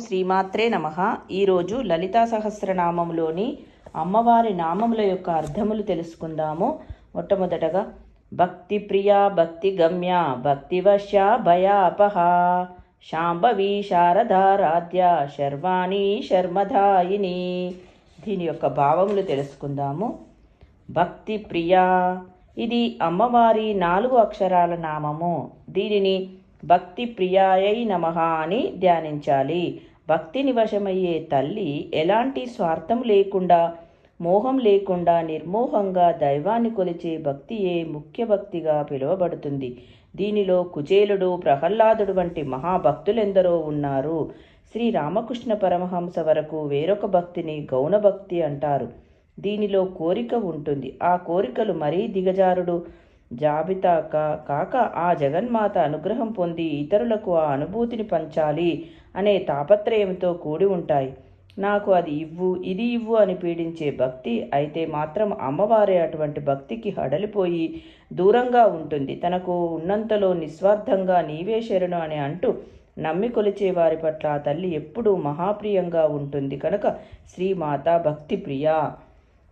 శ్రీమాత్రే నమ. ఈరోజు లలితా సహస్రనామంలోని అమ్మవారి నామముల యొక్క అర్థములు తెలుసుకుందాము. మొట్టమొదటగా భక్తి ప్రియా భక్తి గమ్య భక్తివశ భయాపహ శాంభవి శారదారాధ్య శర్వాణి శర్మధాయిని. దీని యొక్క భావములు తెలుసుకుందాము. భక్తి ప్రియా ఇది అమ్మవారి నాలుగు అక్షరాల నామము. దీనిని భక్తి ప్రియాయై నమః అని ధ్యానించాలి. భక్తిని వశమయ్యే తల్లి ఎలాంటి స్వార్థం లేకుండా మోహం లేకుండా నిర్మోహంగా దైవాన్ని కొలిచే భక్తియే ముఖ్య భక్తిగా పిలువబడుతుంది. దీనిలో కుచేలుడు ప్రహ్లాదుడు వంటి మహాభక్తులెందరో ఉన్నారు. శ్రీ రామకృష్ణ పరమహంస వరకు వేరొక భక్తిని గౌణ భక్తి అంటారు. దీనిలో కోరిక ఉంటుంది. ఆ కోరికలు మరీ దిగజారుడు జాబితా కాక ఆ జగన్మాత అనుగ్రహం పొంది ఇతరులకు ఆ అనుభూతిని పంచాలి అనే తాపత్రయంతో కూడి ఉంటాయి. నాకు అది ఇవ్వు ఇది ఇవ్వు అని పీడించే భక్తి అయితే మాత్రం అమ్మవారే అటువంటి భక్తికి హడలిపోయి దూరంగా ఉంటుంది. తనకు ఉన్నంతలో నిస్వార్థంగా నీవే శరణు అని అంటూ నమ్మి కొలిచే వారి పట్ల ఆ తల్లి ఎప్పుడూ మహాప్రియంగా ఉంటుంది. కనుక శ్రీమాత భక్తి ప్రియా.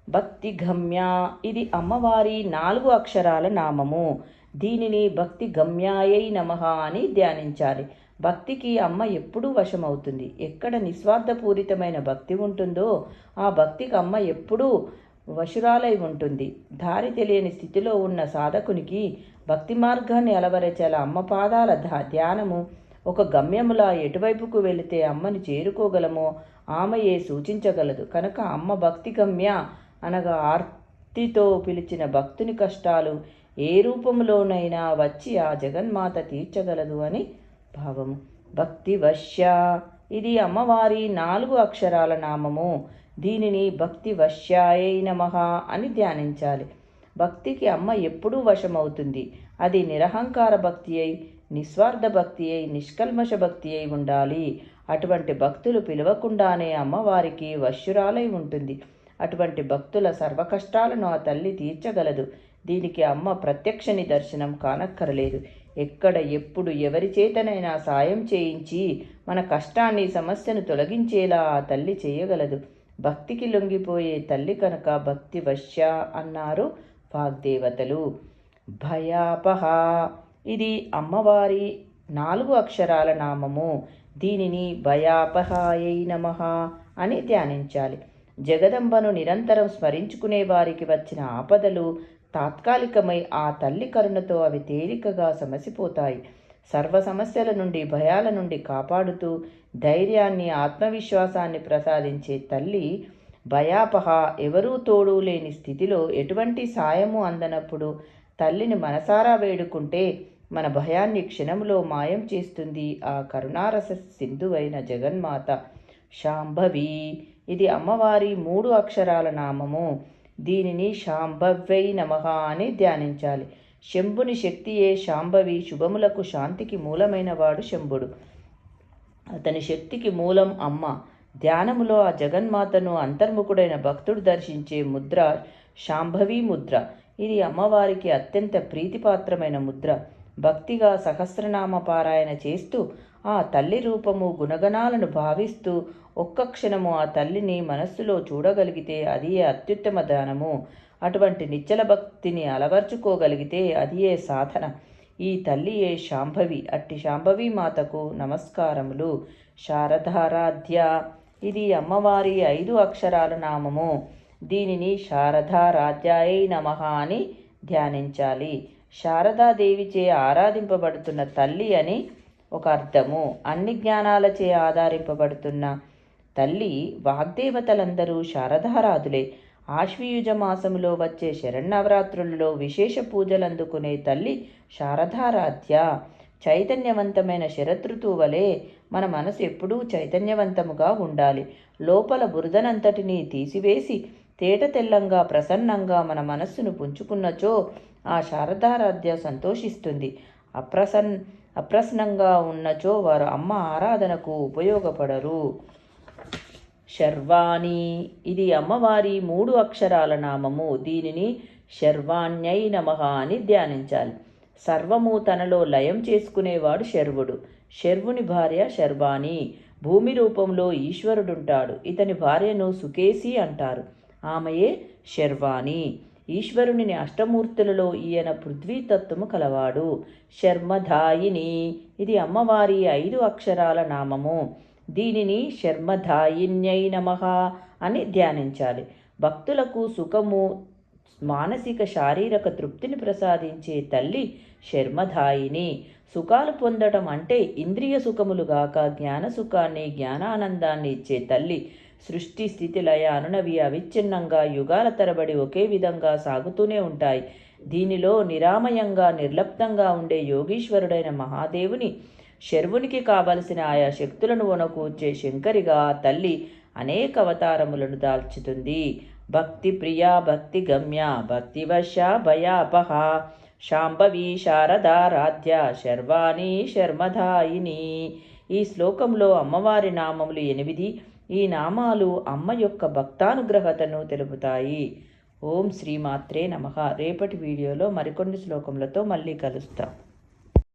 భక్తి గమ్య ఇది అమ్మవారి నాలుగు అక్షరాల నామము. దీనిని భక్తి గమ్యాయై నమః అని ధ్యానించాలి. భక్తికి అమ్మ ఎప్పుడూ వశమవుతుంది. ఎక్కడ నిస్వార్థపూరితమైన భక్తి ఉంటుందో ఆ భక్తికి అమ్మ ఎప్పుడూ వశురాలై ఉంటుంది. దారి తెలియని స్థితిలో ఉన్న సాధకునికి భక్తి మార్గాన్ని అలవరచేల అమ్మ పాదాల ధా- ధ్యానము. ఒక గమ్యములా ఎటువైపుకు వెళితే అమ్మని చేరుకోగలమో ఆమెయే సూచించగలదు. కనుక అమ్మ భక్తి గమ్య అనగా ఆర్తితో పిలిచిన భక్తుని కష్టాలు ఏ రూపంలోనైనా వచ్చి ఆ జగన్మాత తీర్చగలదు అని భావము భక్తి వశ్య ఇది అమ్మవారి నాలుగు అక్షరాల నామము. దీనిని భక్తి వశ్యాయై నమః అని ధ్యానించాలి. భక్తికి అమ్మ ఎప్పుడూ వశమవుతుంది. అది నిరహంకార భక్తి అయి నిస్వార్థ భక్తి అయి నిష్కల్మష భక్తి అయి ఉండాలి. అటువంటి భక్తులు పిలవకుండానే అమ్మవారికి వశ్యురాలై ఉంటుంది. అటువంటి భక్తుల సర్వకష్టాలను ఆ తల్లి తీర్చగలదు. దీనికి అమ్మ ప్రత్యక్ష నిదర్శనం కానక్కరలేదు. ఎక్కడ ఎప్పుడు ఎవరి చేతనైనా సాయం చేయించి మన కష్టాన్ని సమస్యను తొలగించేలా ఆ తల్లి చేయగలదు. భక్తికి లొంగిపోయే తల్లి కనుక భక్తి వశ్య అన్నారు వాగ్దేవతలు భయాపహ. ఇది అమ్మవారి నాలుగు అక్షరాల నామము. దీనిని భయాపహాయై నమః అని ధ్యానించాలి. జగదంబను నిరంతరం స్మరించుకునే వారికి వచ్చిన ఆపదలు తాత్కాలికమై ఆ తల్లి కరుణతో అవి తేలికగా సమసిపోతాయి. సర్వ సమస్యల నుండి భయాల నుండి కాపాడుతూ ధైర్యాన్ని ఆత్మవిశ్వాసాన్ని ప్రసాదించే తల్లి భయాపహ ఎవరూ తోడు లేని స్థితిలో ఎటువంటి సాయము అందనప్పుడు తల్లిని మనసారా వేడుకుంటే మన భయాన్ని క్షణంలో మాయం చేస్తుంది ఆ కరుణారస సింధువైన జగన్మాత. శాంభవి! ఇది అమ్మవారి మూడు అక్షరాల నామము. దీనిని శాంభవ్యై నమ అని ధ్యానించాలి. శంభుని శక్తియే శాంభవి శుభములకు శాంతికి మూలమైన వాడు శంభుడు. అతని శక్తికి మూలం అమ్మ. ధ్యానములో ఆ జగన్మాతను అంతర్ముఖుడైన భక్తుడు దర్శించే ముద్ర శాంభవి ముద్ర. ఇది అమ్మవారికి అత్యంత ప్రీతిపాత్రమైన ముద్ర. భక్తిగా సహస్రనామ పారాయణ చేస్తూ ఆ తల్లి రూపము గుణగణాలను భావిస్తూ ఒక్క క్షణము ఆ తల్లిని మనస్సులో చూడగలిగితే అది అత్యుత్తమ దానము. అటువంటి నిచ్చల భక్తిని అలవర్చుకోగలిగితే అది ఏ సాధన. ఈ తల్లియే శాంభవి. అట్టి శాంభవి మాతకు నమస్కారములు. శారదారాధ్య. ఇది అమ్మవారి ఐదు అక్షరాల నామము. దీనిని శారదారాధ్యాయై నమః అని ధ్యానించాలి. శారదాదేవిచే ఆరాధింపబడుతున్న తల్లి అని ఒక అర్థము. అన్ని జ్ఞానాలచే ఆధారింపబడుతున్న తల్లి వాగ్దేవతలందరూ శారదారాధులే. ఆశ్వీయుజ మాసములో వచ్చే శరన్నవరాత్రులలో విశేష పూజలు అందుకునే తల్లి శారదారాధ్య. చైతన్యవంతమైన శరదృతువు వలె మన మనసు ఎప్పుడూ చైతన్యవంతముగా ఉండాలి. లోపల బురదనంతటినీ తీసివేసి తేట తెల్లంగా ప్రసన్నంగా మన మనస్సును పుంజుకున్నచో ఆ శారదారాధ్య సంతోషిస్తుంది. అప్రసన్ అప్రసన్నంగా ఉన్నచో వారు అమ్మ ఆరాధనకు ఉపయోగపడరు. శర్వాణి ఇది అమ్మవారి మూడు అక్షరాల నామము. దీనిని శర్వాణ్యై నమః అని ధ్యానించాలి. సర్వము తనలో లయం చేసుకునేవాడు శర్వుడు. శర్వుని భార్య శర్వాణి. భూమి రూపంలో ఈశ్వరుడుంటాడు. ఇతని భార్యను సుకేసి అంటారు. ఆమెయే శర్వాణి. ఈశ్వరుని అష్టమూర్తులలో ఈయన పృథ్వీతత్వము కలవాడు. శర్మధాయిని. ఇది అమ్మవారి ఐదు అక్షరాల నామము. దీనిని శర్మధాయిన్యై నమః అని ధ్యానించాలి. భక్తులకు సుఖము మానసిక శారీరక తృప్తిని ప్రసాదించే తల్లి శర్మధాయిని. సుఖాలు పొందడం అంటే ఇంద్రియ సుఖములు గాక జ్ఞాన సుఖాన్ని జ్ఞానానందాన్ని ఇచ్చే తల్లి సృష్టి స్థితి లయ అనునవి అవిచ్ఛిన్నంగా యుగాల తరబడి ఒకే విధంగా సాగుతూనే ఉంటాయి. దీనిలో నిరామయంగా నిర్లప్తంగా ఉండే యోగీశ్వరుడైన మహాదేవుని శర్వునికి కావలసిన ఆయా శక్తులను వనకూర్చే శంకరిగా తల్లి అనేక అవతారములను దాల్చుతుంది. భక్తి ప్రియ భక్తి గమ్య భక్తివశ భయాపహ శాంభవి శారదారాధ్య శర్వాణి శర్మధాయిని. ఈ శ్లోకంలో అమ్మవారి నామములు ఎనిమిది ఈ నామాలు అమ్మ యొక్క భక్తానుగ్రహతను తెలుపుతాయి. ఓం శ్రీమాత్రే నమ. రేపటి వీడియోలో మరికొన్ని శ్లోకములతో మళ్ళీ కలుస్తాం.